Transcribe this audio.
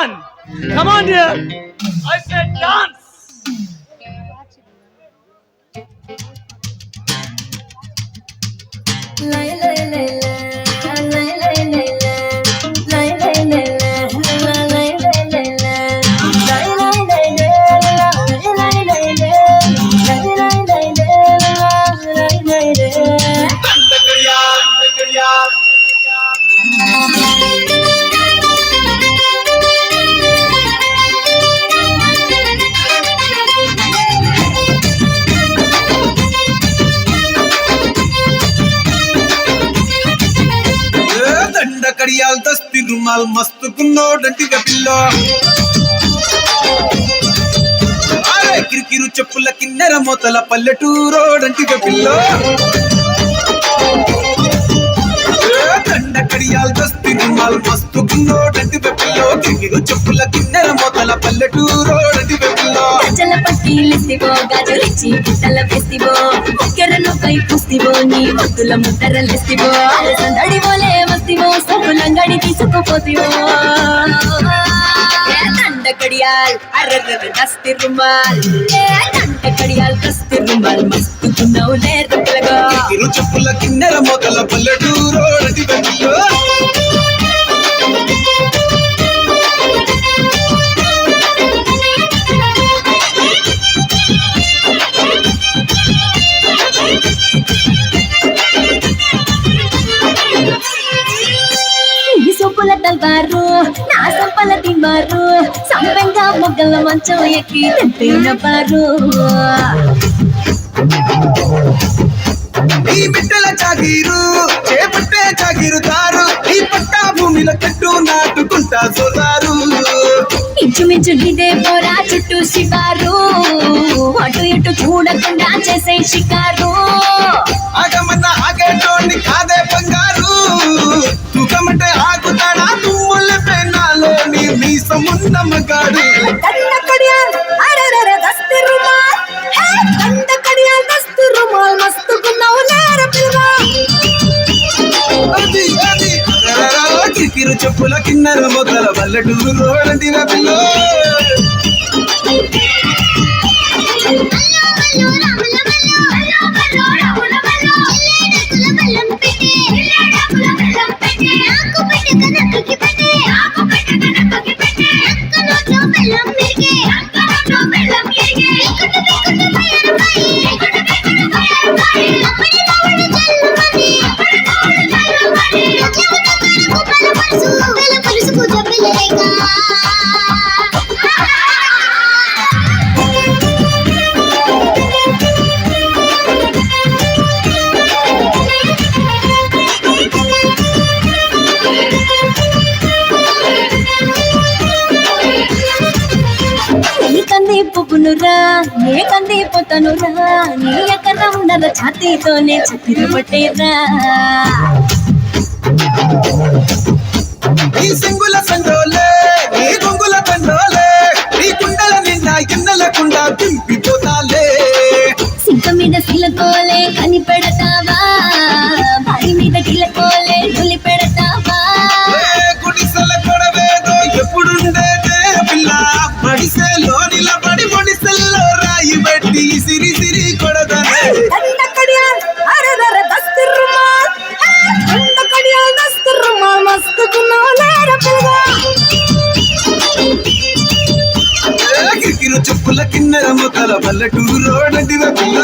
on! Come on, dear! I said dance! దండ కడియాల్ దస్తి రుమాల్ మస్తుకున్నోడంటిగా pillow. కిరికిరు చెప్పుల కిన్నెర మోతల పల్లెటూరోడంటిగా పిల్లో. దండ కడియాల్ దస్తి రుమాల్ మస్తుకున్నోడంటిగా పిల్లో. కిరికిరు చెప్పుల కిన్నెర మోతల పల్లెటూరోడంటిగా పిల్లో. గజల పట్టీలిస్తివో గాజులిచ్చి పుట్టల వేస్తివో ముక్కెరను పై పుస్తివో నీ ముద్దుల ముద్దరలిస్తివో సందడి పోతివో వస్తివో తీసుకుపోతివో. కడియాల్ అర్రర్ర దస్తి రుమాల్ ఏ దండ కడియాల్ దస్తి రుమాల్ మస్తుకున్నావు లేరు పిల్లగా. కిరికిరు చెప్పుల కిన్నెర మొదల పల్లెటూరు పిల్లో ఈ నా సంపల తిన్నారు సంపెంగా మొగ్గల మంచం ఎక్కి తెంపిన బారు ఈ బిడ్డల జాగీరు చేపట్టే జాగీరుతారు ఈ పట్టా భూమిలో చెట్టు నాటుకుంటా సోదారు ఇంచుమించు ఇదే పోరా చుట్టూ షికారు అటు ఇటు చూడకుండా చేసే షికారు. ఆగమన్న ఆగేటోని కాదే పెన్నాలోని మీసమున్న మగాడు దండ కడియాల్ అరెరెరె దస్తు రుమాల్. హే దండ కడియాల్ దస్తు రుమాల్ మస్తుకున్నావు లేర పిల్లగా అది అది. కిరికిరు చెప్పుల కిన్నెర మొదల పల్లెటూరు రోడంటిన పిల్ల. కంది ఏ కంది పొతనురా? నీ ఎక్కడ ఉన్నద ఛాతీతోనే చక్కెర పట్టేరా? ఈ సింగుల సంగోలే. ఏ కిరికిరు కిన్నెర మొక్కల పల్లెటూరు రోడ్డు పిల్ల?